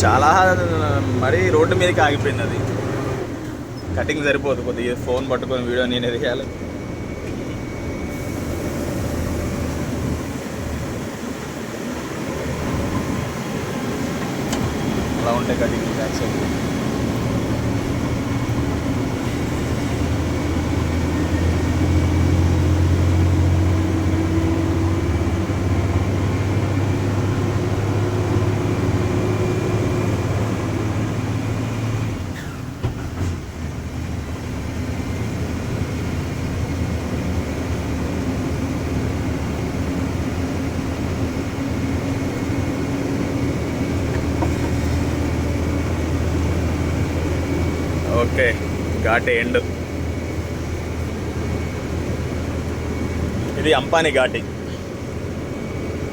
చాలా మరీ రోడ్డు మీదకి ఆగిపోయింది అది. కటింగ్ సరిపోదు కొద్దిగా ఫోన్ పట్టుకొని వీడియో నేను ఎదిగాలి అలా ఉంటాయి కటింగ్ బ్యాక్ సైడ్ ఓకే. ఘాటి ఎండ్. ఇది అంపానీ ఘాటి.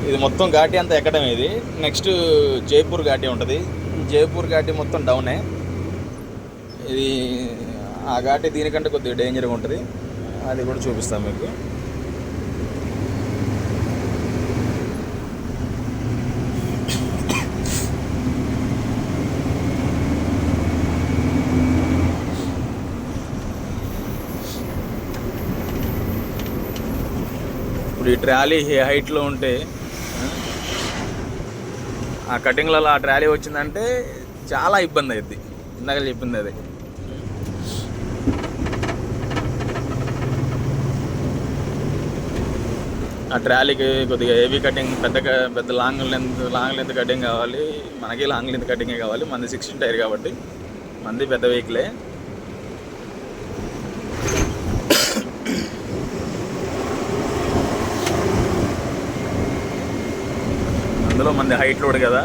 ఇది మొత్తం ఘాటి అంతా ఎక్కడం ఇది. నెక్స్ట్ జైపూర్ ఘాటి ఉంటుంది. జైపూర్ ఘాటి మొత్తం డౌనే. ఇది ఆ ఘాటి దీనికంటే కొద్దిగా డేంజర్గా ఉంటుంది. అది కూడా చూపిస్తాం మీకు. ఇప్పుడు ఈ ట్రాలీ హైట్లో ఉంటే ఆ కటింగ్లలో ఆ ట్రాలీ వచ్చిందంటే చాలా ఇబ్బంది అయింది ఇందాక చెప్పింది అది. ఆ ట్రాలీకి కొద్దిగా హెవీ కటింగ్ పెద్ద పెద్ద long length long length cutting కావాలి. మనకి లాంగ్ లెంత్ కటింగే కావాలి. మంది సిక్స్టీన్ టైర్ కాబట్టి. మంది పెద్ద వెహికలే. అందులో మంది హైట్ లోడ్ కదా.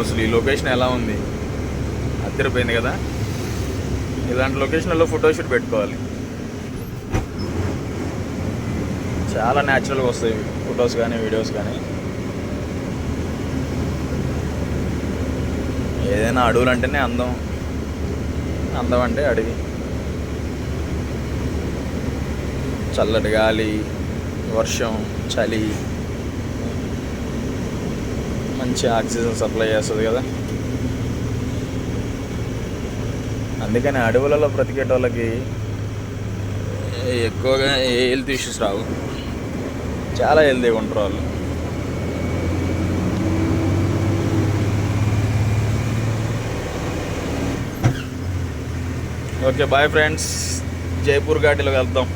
అసలు ఈ లొకేషన్ ఎలా ఉంది? అద్దరిపోయింది కదా? ఇలాంటి లొకేషన్లో ఫోటోషూట్ పెట్టుకోవాలి. చాలా న్యాచురల్గా వస్తాయి ఫొటోస్ కానీ వీడియోస్ కానీ ఏదైనా అడవులు అంటేనే అందం. అందం అంటే అడవి. చల్లటి గాలి వర్షం చలి. మంచి ఆక్సిజన్ సప్లై చేస్తుంది కదా. అందుకని అడవులలో బ్రతికేటోళ్ళకి ఎక్కువగా ఏ హెల్త్ ఇష్యూస్ రావు. చాలా హెల్తీగా ఉంటారు వాళ్ళు. Okay bye friends. జైపూర్ ఘాటిలో వెళ్దాం.